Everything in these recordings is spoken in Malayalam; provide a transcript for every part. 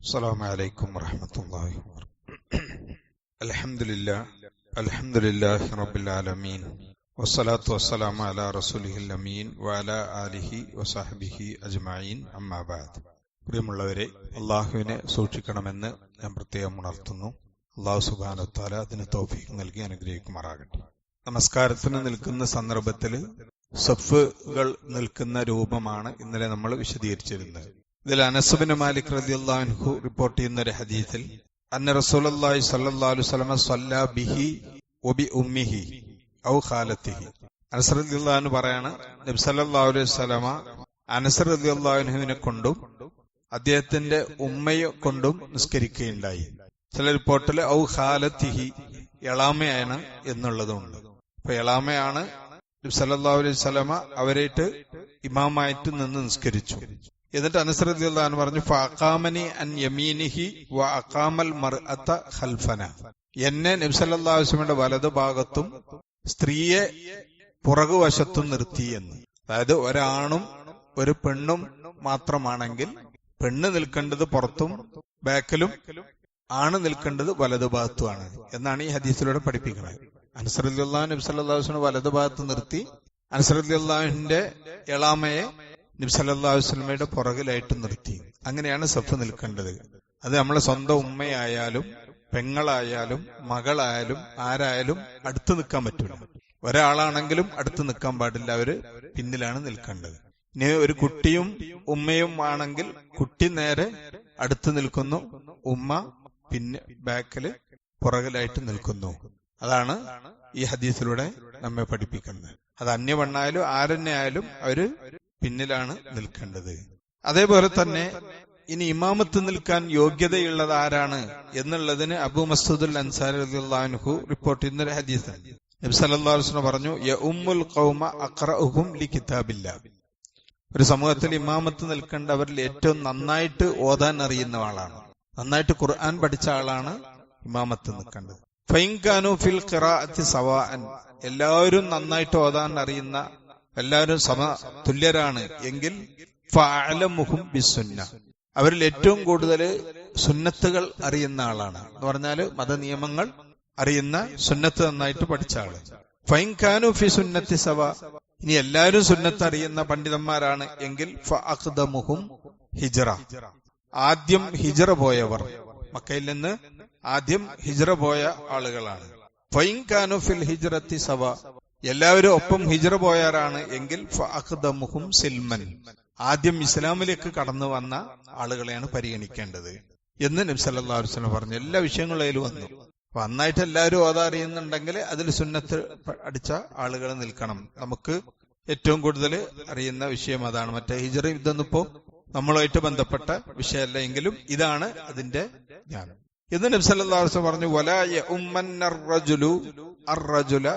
السلام عليكم ورحمة الله وبركاته الحمد لله الحمد لله رب العالمين والصلاة والسلام على رسوله الأمين وعلى آله وصحبه أجمعين أما بعد പ്രിയമുള്ളവരെ അള്ളാഹുവിനെ സൂക്ഷിക്കണമെന്ന് ഞാൻ പ്രത്യേകം ഉണർത്തുന്നു അള്ളാഹു സുബാനുത്താല അതിന് തോഫീക്ക് നൽകി അനുഗ്രഹിക്കുമാറാകട്ടെ നമസ്കാരത്തിന് നിൽക്കുന്ന സന്ദർഭത്തിൽ സഫുകൾ നിൽക്കുന്ന രൂപമാണ് ഇന്നലെ നമ്മൾ വിശദീകരിച്ചിരുന്നത് ഇതിൽ അനസുബിന് മാലിക് റദിയുള്ളാഹു റിപ്പോർട്ട് ചെയ്യുന്ന ഒരു ഹദീസിൽ അന്ന റസൂലി സല്ലല്ലാഹു സ്വലമ സ്വല്ലാ ബിഹി ഒബി ഉമ്മിഹി ഔ ഖാലത്തിഹി. അനസ് റദിയുള്ളാഹു പറയാണ് നബി സല്ലല്ലാഹു അലൈഹി വസല്ലമ അനസ് റദിയുള്ളാഹുവിനെ കൊണ്ടും അദ്ദേഹത്തിന്റെ ഉമ്മയെ കൊണ്ടും നിസ്കരിക്കുകയുണ്ടായി. ചില റിപ്പോർട്ടിൽ ഔ ഖാലത്തിഹി എളാമയാണ് എന്നുള്ളതുണ്ട് അപ്പൊ എളാമയാണ് നബി സല്ലല്ലാഹു അലൈഹി സ്വലമ അവരായിട്ട് ഇമാമായിട്ട് നിന്ന് നിസ്കരിച്ചു. എന്നിട്ട് അനുസൃതിയുള്ള പറഞ്ഞു ഫാഖാമനി അൻ യമീനിഹി വ അക്കാമൽ മർഅത്ത ഖൽഫന. എന്നെ നിബ്സല്ലാസ്മിയുടെ വലതു ഭാഗത്തും സ്ത്രീയെ പുറകുവശത്തും നിർത്തി എന്ന്. അതായത് ഒരാണും ഒരു പെണ്ണും മാത്രമാണെങ്കിൽ പെണ്ണ് നിൽക്കേണ്ടത് പുറത്തും ബാക്കിലും ആണ് നിൽക്കേണ്ടത് വലതുഭാഗത്തുമാണ് എന്നാണ് ഈ ഹദീസിലൂടെ പഠിപ്പിക്കുന്നത്. അൻസറുല്ലാ നബി വലതുഭാഗത്ത് വലതു ഭാഗത്ത് നിർത്തി അൻസറുല്ലാഹിന്റെ എളാമയെ നബി സല്ലല്ലാഹു അലൈഹി വസല്ലമയുടെ പുറകിലായിട്ട് നിർത്തി. അങ്ങനെയാണ് സഫ് നിൽക്കേണ്ടത്. അത് നമ്മളെ സ്വന്തം ഉമ്മയായാലും പെങ്ങളായാലും മകളായാലും ആരായാലും അടുത്ത് നിൽക്കാൻ പറ്റില്ല ഒരാളാണെങ്കിലും അടുത്ത് നിൽക്കാൻ പാടില്ല. അവർ പിന്നിലാണ് നിൽക്കേണ്ടത്. ഇനി ഒരു കുട്ടിയും ഉമ്മയും ആണെങ്കിൽ കുട്ടി നേരെ അടുത്ത് നിൽക്കുന്നു. ഉമ്മ പിന്നെ ബാക്കിൽ പുറകിലായിട്ട് നിൽക്കുന്നു. അതാണ് ഈ ഹദീസിലൂടെ നമ്മെ പഠിപ്പിക്കുന്നത്. അത് അന്യമണ്ണായാലും ആരെന്നെ ആയാലും അവർ പിന്നിലാണ് നിൽക്കേണ്ടത്. അതേപോലെ തന്നെ ഇനി ഇമാമത്ത് നിൽക്കാൻ യോഗ്യതയുള്ളത് ആരാണ് എന്നുള്ളതിന് അബു മസൂദുൽ അൻസാരിഹു റിപ്പോർട്ട് ചെയ്യുന്ന ഹദീസ് നബി സല്ലാസ്ന പറഞ്ഞു ഉമ്മുൽ ഖൗമ അഖ്റഉഹും ലി കിതാബില്ല. ഒരു സമൂഹത്തിൽ ഇമാമത്ത് നിൽക്കേണ്ടവരിൽ ഏറ്റവും നന്നായിട്ട് ഓതാൻ അറിയുന്ന ആളാണ്. നന്നായിട്ട് ഖുർആൻ പഠിച്ച ആളാണ് ഇമാമത്ത് നിൽക്കേണ്ടത്. ഫൈൻകാനു ഫിൽ ഖിറാഅത്തി സവാഅൻ. എല്ലാവരും നന്നായിട്ട് ഓതാൻ അറിയുന്ന എല്ലാവരും സമ തുല്യരാണ്. എങ്കിൽ ബിസുന്ന. അവരിൽ ഏറ്റവും കൂടുതൽ സുന്നത്തുകൾ അറിയുന്ന ആളാണ്. എന്ന് പറഞ്ഞാൽ മതനിയമങ്ങൾ അറിയുന്ന സുന്നത്ത് നന്നായിട്ട് പഠിച്ച ആൾ. ഫൈൻ ഖാനു ഫി സുന്നത്തി സവ. ഇനി എല്ലാവരും സുന്നത്ത് അറിയുന്ന പണ്ഡിതന്മാരാണ്. എങ്കിൽ ഹിജറ. ആദ്യം ഹിജറ പോയവർ. മക്കയിൽ നിന്ന് ആദ്യം ഹിജറ പോയ ആളുകളാണ്. ഫൈൻ ഖാനു ഫിൽ ഹിജറത്തി സവ. എല്ലാവരും ഒപ്പം ഹിജറ പോയാറാണ് എങ്കിൽ സിൽമൻ. ആദ്യം ഇസ്ലാമിലേക്ക് കടന്നു വന്ന ആളുകളെയാണ് പരിഗണിക്കേണ്ടത് എന്ന് നബ്സല്ലാ വസ്ലം പറഞ്ഞു. എല്ലാ വിഷയങ്ങളും അതിൽ വന്നു നന്നായിട്ട് എല്ലാവരും ഓതാ അറിയുന്നുണ്ടെങ്കിൽ അതിൽ സുന്നത്ത് അടിച്ച ആളുകൾ നിൽക്കണം. നമുക്ക് ഏറ്റവും കൂടുതൽ അറിയുന്ന വിഷയം അതാണ്. മറ്റേ ഹിജറ ഇതൊന്നിപ്പോ നമ്മളുമായിട്ട് ബന്ധപ്പെട്ട വിഷയമല്ല എങ്കിലും ഇതാണ് അതിന്റെ ജ്ഞാനം. എന്ന് നബ്സല്ലാ വസ്ലം പറഞ്ഞു വലായ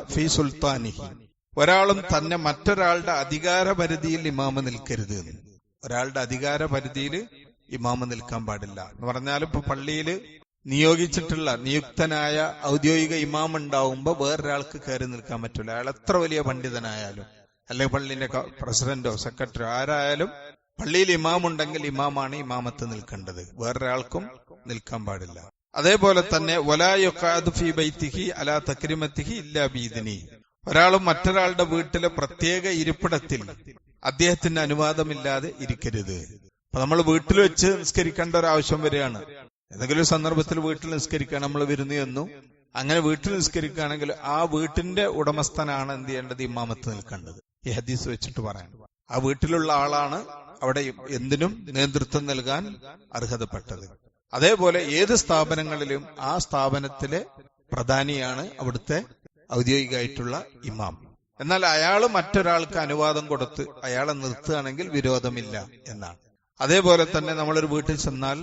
ഫി സുൽത്താനിഹി. ഒരാളും തന്നെ മറ്റൊരാളുടെ അധികാര പരിധിയിൽ ഇമാമ നിൽക്കരുത് ഒരാളുടെ അധികാര പരിധിയിൽ ഇമാമ നിൽക്കാൻ പാടില്ല എന്ന് പറഞ്ഞാൽ ഇപ്പൊ പള്ളിയിൽ നിയോഗിച്ചിട്ടുള്ള നിയുക്തനായ ഔദ്യോഗിക ഇമാം ഉണ്ടാവുമ്പോ വേറൊരാൾക്ക് കയറി നിൽക്കാൻ പറ്റില്ല അയാൾ എത്ര വലിയ പണ്ഡിതനായാലും അല്ലെങ്കിൽ പള്ളിന്റെ പ്രസിഡന്റോ സെക്രട്ടറിയോ ആരായാലും പള്ളിയിൽ ഇമാം ഉണ്ടെങ്കിൽ ഇമാമാണ് ഇമാമത്ത് നിൽക്കേണ്ടത്. വേറൊരാൾക്കും നിൽക്കാൻ പാടില്ല. അതേപോലെ തന്നെ ഫി ബൈത്തിഹി അലാ തക്രിമത്തിഹി ഇല്ലാ ഒരാളും മറ്റൊരാളുടെ വീട്ടിലെ പ്രത്യേക ഇരിപ്പിടത്തിൽ അദ്ദേഹത്തിന്റെ അനുവാദമില്ലാതെ ഇരിക്കരുത്. അപ്പൊ നമ്മൾ വീട്ടിൽ വെച്ച് നിസ്കരിക്കേണ്ട ഒരു ആവശ്യം വരികയാണ് ഏതെങ്കിലും സന്ദർഭത്തിൽ വീട്ടിൽ നിസ്കരിക്കാൻ നമ്മൾ വരുന്നു എന്നു അങ്ങനെ വീട്ടിൽ നിസ്കരിക്കുകയാണെങ്കിൽ ആ വീട്ടിന്റെ ഉടമസ്ഥനാണ് എന്ത് ചെയ്യേണ്ടത്? ഇമാമത്ത് നിൽക്കേണ്ടത്. ഈ ഹദീസ് വെച്ചിട്ട് പറയാൻ ആ വീട്ടിലുള്ള ആളാണ് അവിടെ എന്തിനും നേതൃത്വം നൽകാൻ അർഹതപ്പെട്ടത്. അതേപോലെ ഏത് സ്ഥാപനങ്ങളിലും ആ സ്ഥാപനത്തിലെ പ്രധാനിയാണ് അവിടുത്തെ ഔദ്യോഗികമായിട്ടുള്ള ഇമാം. എന്നാൽ അയാൾ മറ്റൊരാൾക്ക് അനുവാദം കൊടുത്ത് അയാളെ നിർത്തുകയാണെങ്കിൽ വിരോധമില്ല എന്നാണ്. അതേപോലെ തന്നെ നമ്മളൊരു വീട്ടിൽ ചെന്നാൽ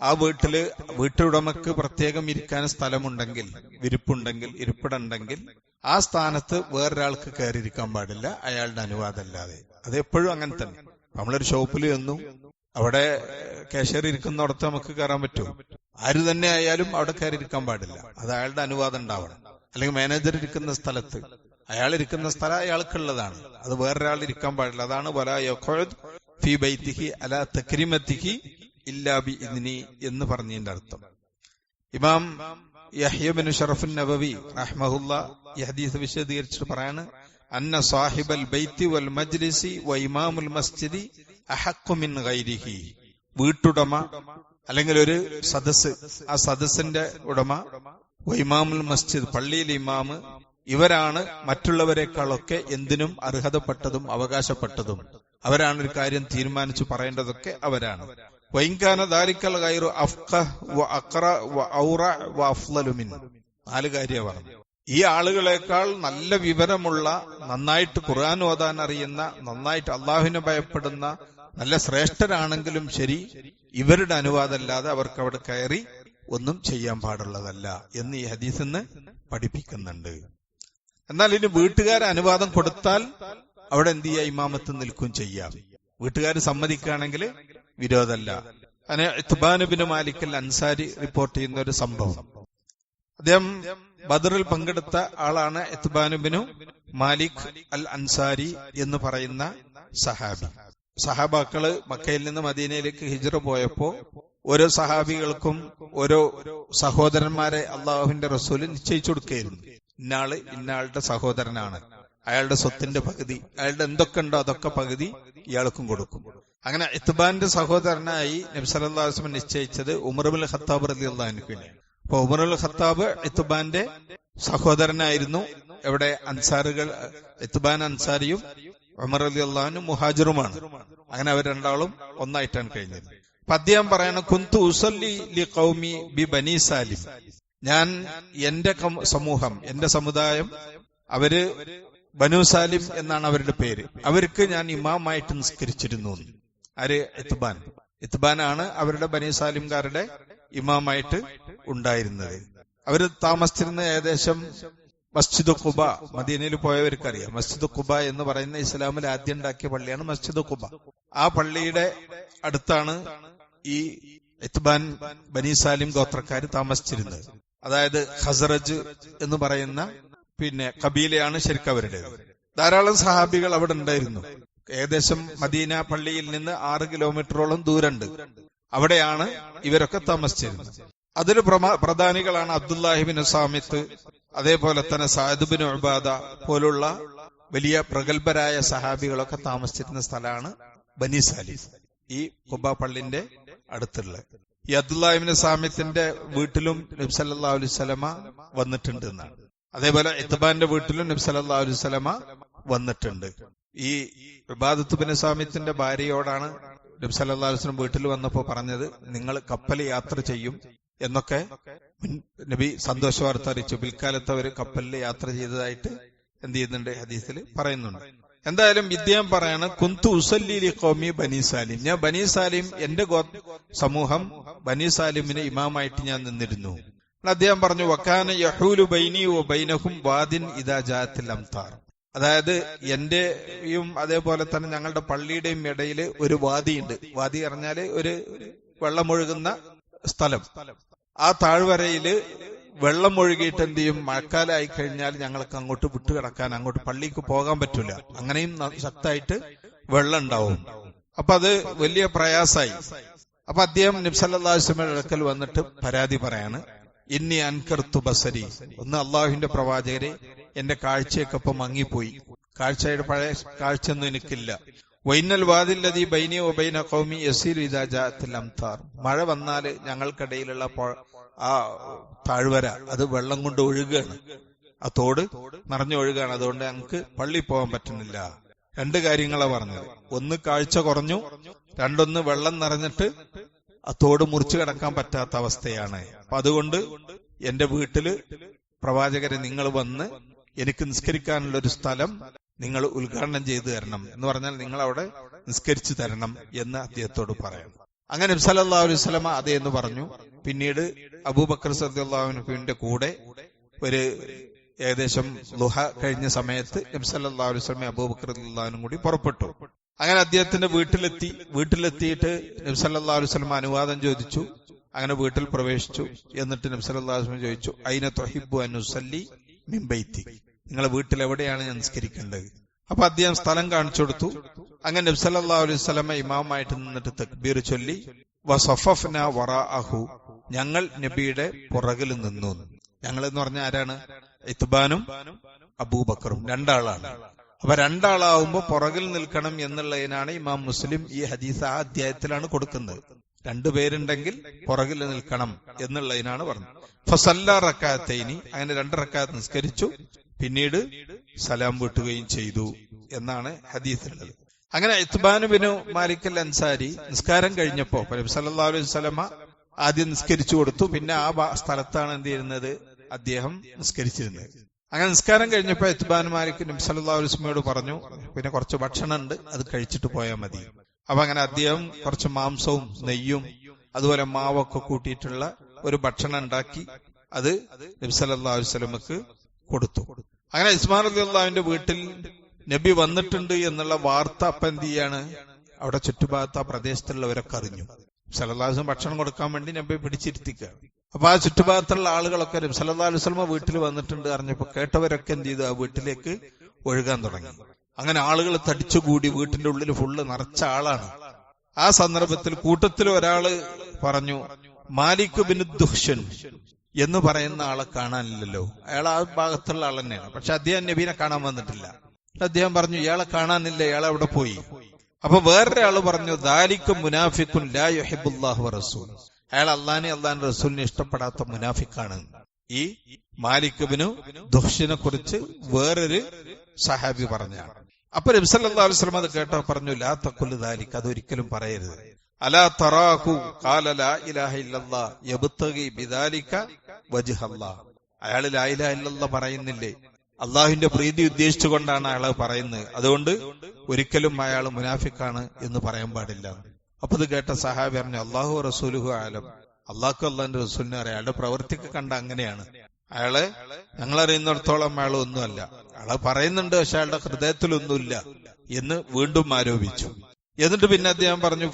ആ വീട്ടിൽ വീട്ടുടമക്ക് പ്രത്യേകം ഇരിക്കാൻ സ്ഥലമുണ്ടെങ്കിൽ വിരിപ്പുണ്ടെങ്കിൽ ഇരിപ്പിടുണ്ടെങ്കിൽ ആ സ്ഥാനത്ത് വേറൊരാൾക്ക് കയറിയിരിക്കാൻ പാടില്ല അയാളുടെ അനുവാദമല്ലാതെ. അത് എപ്പോഴും അങ്ങനെ തന്നെ. നമ്മളൊരു ഷോപ്പിൽ ചെന്നു അവിടെ കാഷ്യർ ഇരിക്കുന്നിടത്ത് നമുക്ക് കയറാൻ പറ്റും. ആര് തന്നെ ആയാലും അവിടെ കയറി ഇരിക്കാൻ പാടില്ല. അത് അയാളുടെ അനുവാദം ഉണ്ടാവണം. അല്ലെങ്കിൽ മാനേജർ ഇരിക്കുന്ന സ്ഥലത്ത്. അയാൾ ഇരിക്കുന്ന സ്ഥലം അയാൾക്കുള്ളതാണ്. അത് വേറൊരാൾ ഇരിക്കാൻ പാടില്ല. അതാണ് ഫി ബൈത്തിഹി അല തക്രിമത്തിഹി ഇല്ലാബി ബി ഇദ്നി എന്ന് പറഞ്ഞതിന്റെ അർത്ഥം. ഇമാം യഹ്യബിൻ ഷറഫുൻ നബവി റഹ്മഹുല്ല ഈ ഹദീസ് വിശദീകരിച്ചിട്ട് പറയാണ് അന്ന സാഹിബൽ ബൈത്തി വൽ മജ്ലിസി വ ഇമാമുൽ മസ്ജിദി അഹഖു മിൻ ഗൈരിഹി. വീട്ടുടമ അല്ലെങ്കിൽ ഒരു സദസ് ആ സദസ്സിന്റെ ഉടമ വ ഇമാമുൽ മസ്ജിദ് പള്ളിയിലെ ഇമാമ് ഇവരാണ് മറ്റുള്ളവരെക്കാളൊക്കെ എന്തിനും അർഹതപ്പെട്ടതും അവകാശപ്പെട്ടതും. അവരാണ് ഒരു കാര്യം തീരുമാനിച്ചു പറയേണ്ടതൊക്കെ അവരാണ്. വൈങ്കാന ദാരിക്കൽ ഗൈറു അഫ്ഖ വ അഖറ വ ഔറ വ അഫ്ളലു മിൻ. നാല് കാര്യമാണ്. ഈ ആളുകളെക്കാൾ നല്ല വിവരമുള്ള നന്നായിട്ട് ഖുർആൻ ഓതാൻ അറിയുന്ന നന്നായിട്ട് അള്ളാഹുവിനെ ഭയപ്പെടുന്ന നല്ല ശ്രേഷ്ഠരാണെങ്കിലും ശരി ഇവരുടെ അനുവാദമല്ലാതെ അവർക്ക് അവിടെ കയറി ഒന്നും ചെയ്യാൻ പാടുള്ളതല്ല എന്ന് ഈ ഹദീസിൽ നിന്ന് പഠിപ്പിക്കുന്നുണ്ട്. എന്നാൽ ഇനി വീട്ടുകാർ അനുവാദം കൊടുത്താൽ അവിടെ എന്ത് ചെയ്യാം? ഇമാമത്ത് നിൽക്കും ചെയ്യാം. വീട്ടുകാർ സമ്മതിക്കുകയാണെങ്കിൽ വിരോധമല്ല. അങ്ങനെ ഇത്ബാനുബിന് മാലിക്കൽ അൻസാരി റിപ്പോർട്ട് ചെയ്യുന്ന ഒരു സംഭവം. അദ്ദേഹം ബദറിൽ പങ്കെടുത്ത ആളാണ് എത്ബാനുബിനു മാലിക് അൽ അൻസാരി എന്ന് പറയുന്ന സഹാബി. സഹാബാക്കൾ മക്കയിൽ നിന്ന് മദീനയിലേക്ക് ഹിജ്റ പോയപ്പോ ഓരോ സഹാബികൾക്കും ഓരോ സഹോദരന്മാരെ അള്ളാഹുവിന്റെ റസൂൽ നിശ്ചയിച്ചു കൊടുക്കുകയായിരുന്നു. ഇന്നാൾ ഇന്നാളുടെ സഹോദരനാണ്. അയാളുടെ സ്വത്തിന്റെ പകുതി അയാളുടെ എന്തൊക്കെ ഉണ്ടോ അതൊക്കെ പകുതി ഇയാൾക്കും കൊടുക്കും. അങ്ങനെ ഇത്ബാന്റെ സഹോദരനായി നബ്സലാസ്മൻ നിശ്ചയിച്ചത് ഉമർബുൽ ഖത്താബ് റലി അള്ളഹാനുവിനെ അപ്പൊ ഉമറുൽ ഖത്താബ് എത്തുബാന്റെ സഹോദരനായിരുന്നു. എവിടെ അൻസാറുകൾ ഇത്ബാൻ അൻസാരിയും ഉമർ അലി അള്ളഹാനും മുഹാജിറുമാണ്. അങ്ങനെ അവർ രണ്ടാളും ഒന്നായിട്ടാണ് കഴിഞ്ഞത്. അപ്പൊ അദ്ദേഹം പറയണം കുന്തു ഉസല്ലി ലി ബി ബനി സാലിം. ഞാൻ എന്റെ സമൂഹം എന്റെ സമുദായം അവർ ബനു സാലിം എന്നാണ് അവരുടെ പേര്. അവർക്ക് ഞാൻ ഇമാമായിട്ട് നിസ്കരിച്ചിരുന്നു. ആര്? ഇത്ബാൻ ഇത്ബാനാണ് അവരുടെ ബനി സാലിംകാരുടെ ഇമാമായിട്ട് ഉണ്ടായിരുന്നത്. അവർ താമസിച്ചിരുന്ന ഏകദേശം മസ്ജിദ് കുബ മദീനയിൽ പോയവർക്കറിയാം. മസ്ജിദ് കുബ എന്ന് പറയുന്ന ഇസ്ലാമിൽ ആദ്യം ഉണ്ടാക്കിയ പള്ളിയാണ് മസ്ജിദ് കുബ ആ പള്ളിയുടെ അടുത്താണ് ഈ ഇത്ബാൻ ബനി സാലിം ഗോത്രക്കാർ താമസിച്ചിരുന്നത്. അതായത് ഹസറജ് എന്ന് പറയുന്ന പിന്നെ കബീലയാണ് ശരിക്കും അവരുടേത്. ധാരാളം സഹാബികൾ അവിടെ ഉണ്ടായിരുന്നു. ഏകദേശം മദീന പള്ളിയിൽ നിന്ന് ആറ് കിലോമീറ്ററോളം ദൂരമുണ്ട്. അവിടെയാണ് ഇവരൊക്കെ താമസിച്ചിരുന്നത്. അതിൽ പ്രധാനികളാണ് അബ്ദുല്ലാഹിബിൻ സാമിത്ത് അതേപോലെ തന്നെ സാഹിദുബിൻ ഉബാദ പോലുള്ള വലിയ പ്രഗത്ഭരായ സഹാബികളൊക്കെ താമസിച്ചിരുന്ന സ്ഥലമാണ് ബനി ഈ കുബ പള്ളിന്റെ അടുത്തുള്ള ഈ അബ്ദുല്ലാഹിബിൻ സാമിത്തിന്റെ വീട്ടിലും നബ്സല്ലാ അലൈഹി സ്വലമ വന്നിട്ടുണ്ട് എന്നാണ്. അതേപോലെ ഇത്തബാന്റെ വീട്ടിലും നബ്സല്ലാ അലൈഹി സ്വലമ വന്നിട്ടുണ്ട്. ഈ ഇബാദത്ത് ബിൻ സാമിത്തിന്റെ ഭാര്യയോടാണ് നബ്സല്ലാ അലൈഹി സ്വലം വീട്ടിൽ വന്നപ്പോ പറഞ്ഞത് നിങ്ങൾ കപ്പൽ യാത്ര ചെയ്യും എന്നൊക്കെ നബി സന്തോഷ വാർത്ത അറിയിച്ചു. പിൽക്കാലത്ത് അവർ കപ്പലിൽ യാത്ര ചെയ്തതായിട്ട് എന്ത് ചെയ്യുന്നുണ്ട് ഹദീസിൽ പറയുന്നുണ്ട്. എന്തായാലും ഇദ്ദേഹം പറയാണ് കുന്തു ഉസല്ലി കോമി ബനി സാലിം. ഞാൻ ബനി സാലിം എന്റെ സമൂഹം ബനി സാലിമിന് ഇമാമായിട്ട് ഞാൻ നിന്നിരുന്നു. അദ്ദേഹം പറഞ്ഞു വക്കാന യഹൂലു ബൈനി ഓ ബൈനഹും വാദിൻ ഇദാ ജാത്തിൽ അംതാർ. അതായത് എന്റെയും അതേപോലെ തന്നെ ഞങ്ങളുടെ പള്ളിയുടെയും ഇടയിൽ ഒരു വാദിയുണ്ട്. വാദി പറഞ്ഞാൽ ഒരു വെള്ളമൊഴുകുന്ന സ്ഥലം. ആ താഴ്വരയിൽ വെള്ളം ഒഴുകിയിട്ട് എന്ത് ചെയ്യും? മഴക്കാലമായി കഴിഞ്ഞാൽ ഞങ്ങൾക്ക് അങ്ങോട്ട് വിട്ടുകിടക്കാൻ അങ്ങോട്ട് പള്ളിക്ക് പോകാൻ പറ്റൂല. അങ്ങനെയും ശക്തമായിട്ട് വെള്ളം ഉണ്ടാവും. അപ്പൊ അത് വലിയ പ്രയാസായി അപ്പൊ അദ്ദേഹം നിബ്സല്ലാസ്മയുടെ അടുക്കൽ വന്നിട്ട് പരാതി പറയാണ്. ഇന്നി അൻകർത്തു ബസരി. ഒന്ന് അള്ളാഹുവിന്റെ പ്രവാചകരെ എന്റെ കാഴ്ചയൊക്കെ ഇപ്പൊ മങ്ങിപ്പോയി. കാഴ്ചയുടെ പഴയ കാഴ്ചയൊന്നും എനിക്കില്ല. വൈനൽ വാതില്ലതി ബൈനി ഒബൈന കൗമി യസീൽ ഇദാ ജാഅത്തിൽ അംതാർ. മഴ വന്നാൽ ഞങ്ങൾക്കിടയിലുള്ള ആ താഴ്വര അത് വെള്ളം കൊണ്ട് ഒഴുകുകയാണ് ആ തോട് നിറഞ്ഞു ഒഴുകുകയാണ് അതുകൊണ്ട് ഞങ്ങൾക്ക് പള്ളി പോകാൻ പറ്റുന്നില്ല. രണ്ട് കാര്യങ്ങളാ പറഞ്ഞത്. ഒന്ന് കാഴ്ച കുറഞ്ഞു രണ്ടൊന്ന് വെള്ളം നിറഞ്ഞിട്ട് ആ തോട് മുറിച്ചു കിടക്കാൻ പറ്റാത്ത അവസ്ഥയാണ്. അപ്പൊ അതുകൊണ്ട് എന്റെ വീട്ടിൽ പ്രവാചകരെ നിങ്ങൾ വന്ന് എനിക്ക് നിസ്കരിക്കാനുള്ള ഒരു സ്ഥലം നിങ്ങൾ ഉദ്ഘാടനം ചെയ്തു തരണം. എന്ന് പറഞ്ഞാൽ നിങ്ങൾ അവിടെ നിസ്കരിച്ചു തരണം എന്ന് അദ്ദേഹത്തോട് പറയണം. അങ്ങനെ സല്ലല്ലാഹു അലൈഹി വസല്ലമ അതെ എന്ന് പറഞ്ഞു. പിന്നീട് അബൂബക്കർ സദ്ദാഹുവിന്റെ കൂടെ ഒരു ഏകദേശം ലുഹ കഴിഞ്ഞ സമയത്ത് നബ്സല്ലാ അലൈഹി വസല്ലമ അബൂബക്കർ അള്ളാഹുനും കൂടി പുറപ്പെട്ടു. അങ്ങനെ അദ്ദേഹത്തിന്റെ വീട്ടിലെത്തി വീട്ടിലെത്തിയിട്ട് നബ്സല്ലാ അലൈഹി വസല്ലമ അനുവാദം ചോദിച്ചു. അങ്ങനെ വീട്ടിൽ പ്രവേശിച്ചു. എന്നിട്ട് നബ്സല്ലാ അലൈഹി ചോദിച്ചു അയിന തൊഹിബു അനുസല്ലി മിംബൈത്തി നിങ്ങളെ വീട്ടിൽ എവിടെയാണ് ഞാൻ നിസ്കരിക്കേണ്ടത്? അപ്പൊ അദ്ദേഹം സ്ഥലം കാണിച്ചു കൊടുത്തു. അങ്ങനെ നബ്സല്ലാ അലൈഹി സ്വലമ ഇമാമായിട്ട് നിന്നിട്ട് തക്ബീർ ചൊല്ലി വസഫഫ്ന വറാഅഹു. ഞങ്ങൾ നബിയുടെ പുറകിൽ നിന്നു. ഞങ്ങൾ എന്ന് പറഞ്ഞ ആരാണ്? ഇത്ബാനും അബൂബക്കറും. രണ്ടാളാണ്. അപ്പൊ രണ്ടാളാവുമ്പോ പുറകിൽ നിൽക്കണം എന്നുള്ളതിനാണ് ഇമാം മുസ്ലിം ഈ ഹദീസ് ആ അധ്യായത്തിലാണ് കൊടുക്കുന്നത്. രണ്ടുപേരുണ്ടെങ്കിൽ പുറകിൽ നിൽക്കണം എന്നുള്ളതിനാണ് പറഞ്ഞത്. ഫസല്ല റക്കാത്തൈനി അങ്ങനെ രണ്ട് റക്കാത്ത് നിസ്കരിച്ചു. പിന്നീട് സലാം വീട്ടുകയും ചെയ്തു എന്നാണ് ഹദീസിലുള്ളത്. അങ്ങനെ ഇത്ബാനുബിനു മാലിക്കൽ അൻസാരി നിസ്കാരം കഴിഞ്ഞപ്പോ നബി സല്ലല്ലാഹു അലൈഹി വസല്ലമ ആദ്യം നിസ്കരിച്ചു കൊടുത്തു. പിന്നെ ആ സ്ഥലത്താണ് എന്ത് ചെയ്യുന്നത്? അദ്ദേഹം നിസ്കരിച്ചിരുന്നത്. അങ്ങനെ നിസ്കാരം കഴിഞ്ഞപ്പോ ഇത്ബാൻ മാലിക് നബി സല്ലല്ലാഹു അലൈഹി വസല്ലമയോട് പറഞ്ഞു പിന്നെ കുറച്ച് ഭക്ഷണം ഉണ്ട് അത് കഴിച്ചിട്ട് പോയാൽ മതി. അപ്പൊ അങ്ങനെ അദ്ദേഹം കുറച്ച് മാംസവും നെയ്യും അതുപോലെ മാവൊക്കെ കൂട്ടിയിട്ടുള്ള ഒരു ഭക്ഷണം ഉണ്ടാക്കി അത് നബി സല്ലല്ലാഹു അലൈഹി വസല്ലമക്ക് കൊടുത്തു. അങ്ങനെ ഇസ്മാൻ അലിയുള്ളാവിന്റെ വീട്ടിൽ നബി വന്നിട്ടുണ്ട് എന്നുള്ള വാർത്ത അപ്പൊ എന്ത് ചെയ്യാണ്? അവിടെ ചുറ്റുഭാഗത്ത് ആ പ്രദേശത്തുള്ളവരൊക്കെ അറിഞ്ഞു. സലല്ലാസും ഭക്ഷണം കൊടുക്കാൻ വേണ്ടി നബി പിടിച്ചിരുത്തിക്കുക. അപ്പൊ ആ ചുറ്റുഭാഗത്തുള്ള ആളുകളൊക്കെ അലൈഹി വസല്ലമ വീട്ടിൽ വന്നിട്ടുണ്ട് അറിഞ്ഞപ്പോ കേട്ടവരൊക്കെ എന്ത് ചെയ്തു? ആ വീട്ടിലേക്ക് ഒഴുകാൻ തുടങ്ങി. അങ്ങനെ ആളുകൾ തടിച്ചുകൂടി വീട്ടിന്റെ ഉള്ളിൽ ഫുള്ള് നിറച്ച ആളാണ്. ആ സന്ദർഭത്തിൽ കൂട്ടത്തിൽ ഒരാൾ പറഞ്ഞു മാലിക് ബിൻ ദുഹ്ഷൻ എന്ന് പറയുന്ന ആളെ കാണാനില്ലല്ലോ. അയാൾ ആ ഭാഗത്തുള്ള ആൾ തന്നെയാണ്. പക്ഷെ അദ്ദേഹം നബീനെ കാണാൻ വന്നിട്ടില്ല. അദ്ദേഹം പറഞ്ഞു ഇയാളെ കാണാനില്ല ഇയാൾ അവിടെ പോയി. അപ്പൊ വേറൊരാൾ പറഞ്ഞു ദാലിക്കും മുനാഫിക്കുൻ ലാ റസൂൽ. അയാൾ അള്ളാനെ അള്ളാൻ റസൂലിനെ ഇഷ്ടപ്പെടാത്ത മുനാഫിക്കാണ് ഈ മാലിക്കുബിനു ദുഷിനെ കുറിച്ച് വേറൊരു സഹാബി പറഞ്ഞാണ്. അപ്പൊ നബ്സല്ലാ അലുസ്ലം അത് കേട്ടോ പറഞ്ഞു ലാ തക്കുൽ ദാലിക്ക് അതൊരിക്കലും പറയരുത്. അലാ തറാഹു? ഖാല ലാ ഇലാഹ ഇല്ലല്ലാ യബ്തഗി ബിദാലിക അയാൾ ലാ ഇലാഹ ഇല്ലല്ലാ പറയുന്നില്ലേ? അള്ളാഹുവിന്റെ പ്രീതി ഉദ്ദേശിച്ചുകൊണ്ടാണ് അയാൾ പറയുന്നത്. അതുകൊണ്ട് ഒരിക്കലും അയാൾ മുനാഫിക്കാണ് എന്ന് പറയാൻ പാടില്ല. അപ്പൊ ഇത് കേട്ട സഹാബി പറഞ്ഞു അള്ളാഹു റസൂലുഹു ആലം അള്ളാഹു അള്ളാഹിന്റെ റസൂലിനെ അറിയാം. അയാളുടെ പ്രവൃത്തിക്ക് കണ്ട അങ്ങനെയാണ്. അയാളെ ഞങ്ങളറിയുന്നിടത്തോളം അയാൾ ഒന്നുമല്ല. അയാളെ പറയുന്നുണ്ട് പക്ഷെ അയാളുടെ ഹൃദയത്തിലൊന്നുമില്ല എന്ന് വീണ്ടും ആരോപിച്ചു. എന്നിട്ട് പിന്നെ അദ്ദേഹം പറഞ്ഞു.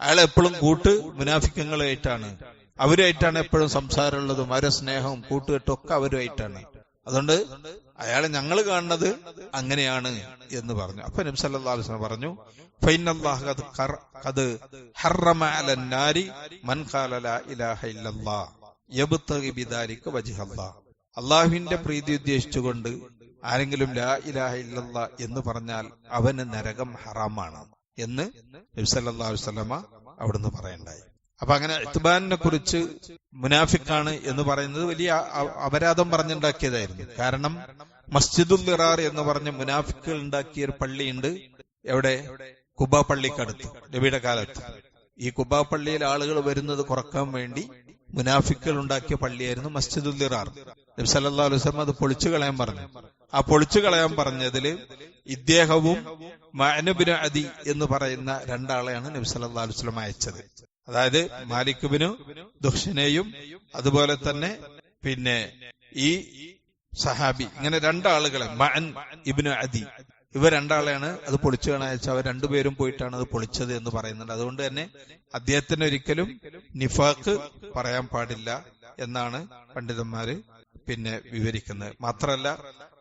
അയാൾ എപ്പോഴും കൂട്ട് മുനാഫിക്കങ്ങളായിട്ടാണ്. അവരുമായിട്ടാണ് എപ്പോഴും സംസാരമുള്ളതും അവരുടെ സ്നേഹവും കൂട്ടുകെട്ടും ഒക്കെ അവരുമായിട്ടാണ്. അതുകൊണ്ട് അയാളെ ഞങ്ങൾ കാണുന്നത് അങ്ങനെയാണ് എന്ന് പറഞ്ഞു. അപ്പൊ നബി സല്ലല്ലാഹു അലൈഹി വസല്ലം പറഞ്ഞു ഖദ് ഹറമ മൻ ഖാല ലാ ഇലാഹ ഇല്ലല്ലാഹ് അള്ളാഹുവിന്റെ പ്രീതി ഉദ്ദേശിച്ചുകൊണ്ട് ആരെങ്കിലും ലാ ഇലാഹ ഇല്ലല്ലാ എന്ന് പറഞ്ഞാൽ അവന് നരകം ഹറാമാണ് എന്ന് നബി സല്ലല്ലാഹു അലൈഹി വസല്ലമ അവിടുന്ന് പറയണ്ടായി. അപ്പൊ അങ്ങനെ ഇത്ബാനിനെ കുറിച്ച് മുനാഫിക്കാണ് എന്ന് പറയുന്നത് വലിയ അപരാധം പറഞ്ഞുണ്ടാക്കിയതായിരുന്നു. കാരണം മസ്ജിദുൽ ഇറാർ എന്ന് പറഞ്ഞ മുനാഫിക്കുകൾ ഉണ്ടാക്കിയ ഒരു പള്ളിയുണ്ട്. എവിടെ? കുബ പള്ളിക്കടുത്ത് നബിയുടെ കാലത്ത്. ഈ കുബ പള്ളിയിൽ ആളുകൾ വരുന്നത് കുറയ്ക്കാൻ വേണ്ടി മുനാഫിക്കുകൾ ഉണ്ടാക്കിയ പള്ളിയായിരുന്നു മസ്ജിദുൽ ഇറാർ നബി സല്ലല്ലാഹു അലൈഹി വസല്ലം അത് പൊളിച്ചു കളയാൻ പറഞ്ഞു. ആ പൊളിച്ചു കളയാൻ പറഞ്ഞതിൽ ഇദ്ദേഹവും മനബിന് അദി എന്ന് പറയുന്ന രണ്ടാളെയാണ് നബി സല്ലല്ലാഹു അലൈഹി വസല്ലം അയച്ചത്. അതായത് മാലിക്കുബിനു ദുഹ്ഷനെയും അതുപോലെ തന്നെ പിന്നെ ഈ സഹാബി ഇങ്ങനെ രണ്ടാളുകളെ മഅൻ ഇബിനു അദി ഇവ രണ്ടാളെയാണ് അത് പൊളിച്ചു കാണാച്ച അവർ രണ്ടുപേരും പോയിട്ടാണ് അത് പൊളിച്ചത് എന്ന് പറയുന്നുണ്ട്. അതുകൊണ്ട് തന്നെ അദ്ദേഹത്തിന് ഒരിക്കലും നിഫാക്ക് പറയാൻ പാടില്ല എന്നാണ് പണ്ഡിതന്മാര് പിന്നെ വിവരിക്കുന്നത്. മാത്രല്ല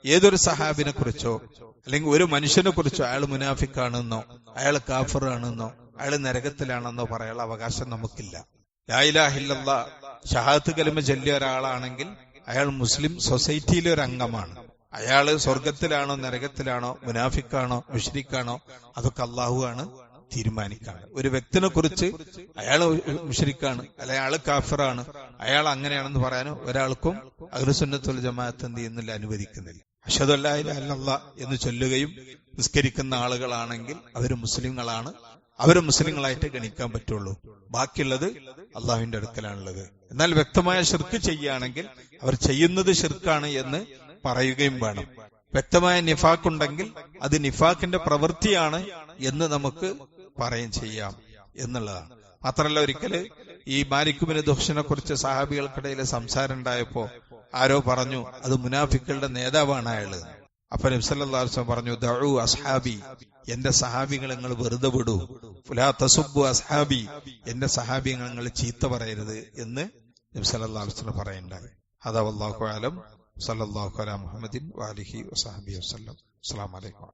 ഏതൊരു സഹാബിനെ കുറിച്ചോ അല്ലെങ്കിൽ ഒരു മനുഷ്യനെ കുറിച്ചോ അയാൾ മുനാഫിക്കാണെന്നോ അയാൾ കാഫറാണെന്നോ അയാൾ നരകത്തിലാണെന്നോ പറയാനുള്ള അവകാശം നമുക്കില്ല. ലായിലാഹില്ല ഷഹാത്ത് കലിമ ചൊല്ലിയ ഒരാളാണെങ്കിൽ അയാൾ മുസ്ലിം സൊസൈറ്റിയിലെ ഒരു അംഗമാണ്. അയാൾ സ്വർഗത്തിലാണോ നരകത്തിലാണോ മുനാഫിക്കാണോ മുഷരിക്കാണോ അതൊക്കെ അള്ളാഹു ആണ് തീരുമാനിക്കാണ് ഒരു വ്യക്തിനെ കുറിച്ച് അയാൾ മുഷരിക്കാണ് അല്ലെ അയാൾ കാഫിറാണ് അയാൾ അങ്ങനെയാണെന്ന് പറയാനും ഒരാൾക്കും അഹ്ലുസുന്നത്തുൽ ജമാഅത്ത് എന്ത് ചെയ്യുന്നില്ല അനുവദിക്കുന്നില്ല. അഷദല്ലാഹില്ല എന്ന് ചൊല്ലുകയും നിസ്കരിക്കുന്ന ആളുകളാണെങ്കിൽ അവർ മുസ്ലിങ്ങളാണ് അവർ മുസ്ലിങ്ങളായിട്ട് ഗണിക്കാൻ പറ്റുള്ളൂ. ബാക്കിയുള്ളത് അള്ളാഹുവിന്റെ അടുക്കലാണുള്ളത്. എന്നാൽ വ്യക്തമായ ഷിർക്ക് ചെയ്യുകയാണെങ്കിൽ അവർ ചെയ്യുന്നത് ഷിർക്കാണ് എന്ന് പറയുകയും വേണം. വ്യക്തമായ നിഫാഖ് ഉണ്ടെങ്കിൽ അത് നിഫാക്കിന്റെ പ്രവൃത്തിയാണ് എന്ന് നമുക്ക് പറയുകയും ചെയ്യാം എന്നുള്ളതാണ്. മാത്രമല്ല ഒരിക്കൽ ഈ മാലിക്കുബിന് ദുഹ്ഷനെ കുറിച്ച് സഹാബികൾക്കിടയിൽ സംസാരം ഉണ്ടായപ്പോ ആരോ പറഞ്ഞു അത് മുനാഫിക്കളുടെ നേതാവാണ് അയാൾ. അപ്പൊ നബ്സല്ലാസ്വം പറഞ്ഞു ദഴു അസ്ഹാബി എന്റെ സഹാബികൾ നിങ്ങൾ വെറുതെ വിടൂ. ഫുലാത്തസുബു അസ്ഹാബി എന്റെ സഹാബി നിങ്ങൾ ചീത്ത പറയരുത് എന്ന് നബ്സലല്ലാസ്ലം പറയണ്ടായി അതാ അള്ളാഹു ആലം സല്ലാഹു അല. മുഹമ്മദിൻ വാലിഹി വസാഹബി വസ്ലം അസ്സാം വലൈക്കും